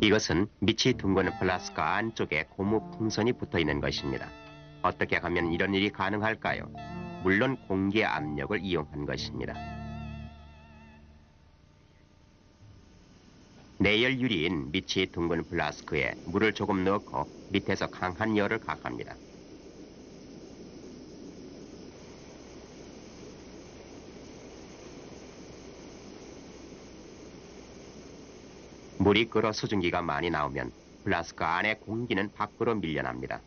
이것은 밑이 둥근 플라스크 안쪽에 고무 풍선이 붙어 있는 것입니다. 어떻게 하면 이런 일이 가능할까요? 물론 공기 압력을 이용한 것입니다. 내열 유리인 밑이 둥근 플라스크에 물을 조금 넣고 밑에서 강한 열을 가합니다. 물이 끓어 수증기가 많이 나오면 플라스크 안에 공기는 밖으로 밀려납니다.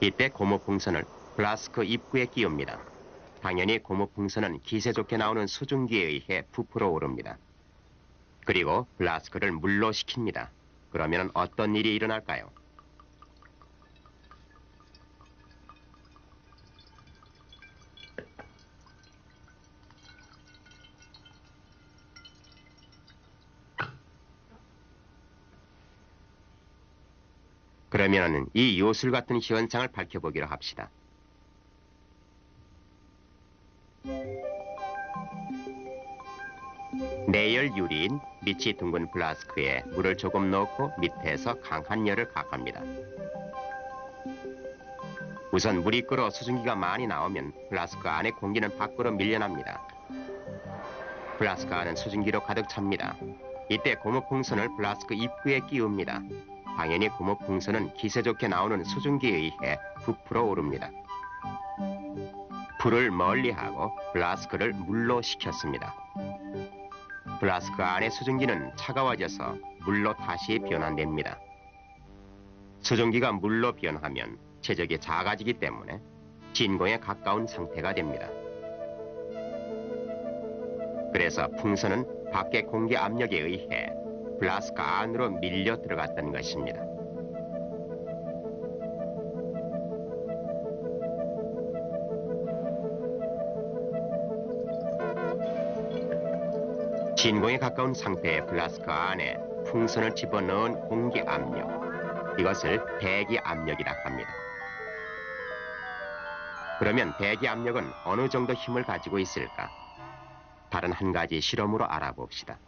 이때 고무 풍선을 플라스크 입구에 끼웁니다. 당연히 고무 풍선은 기세 좋게 나오는 수증기에 의해 부풀어 오릅니다. 그리고 플라스크를 물로 식힙니다. 그러면 어떤 일이 일어날까요? 그러면 이 요술 같은 현상을 밝혀보기로 합시다. 내열 유리인 밑이 둥근 플라스크에 물을 조금 넣고 밑에서 강한 열을 가합니다. 우선 물이 끓어 수증기가 많이 나오면 플라스크 안의 공기는 밖으로 밀려납니다. 플라스크 안은 수증기로 가득 찹니다. 이때 고무 풍선을 플라스크 입구에 끼웁니다. 당연히 고무 풍선은 기세 좋게 나오는 수증기에 의해 부풀어 오릅니다. 불을 멀리하고 플라스크를 물로 식혔습니다. 플라스크 안의 수증기는 차가워져서 물로 다시 변환됩니다. 수증기가 물로 변하면 체적이 작아지기 때문에 진공에 가까운 상태가 됩니다. 그래서 풍선은 밖의 공기 압력에 의해 플라스크 안으로 밀려 들어갔던 것입니다. 진공에 가까운 상태의 플라스크 안에 풍선을 집어넣은 공기 압력, 이것을 대기 압력이라 합니다. 그러면 대기 압력은 어느 정도 힘을 가지고 있을까? 다른 한 가지 실험으로 알아봅시다.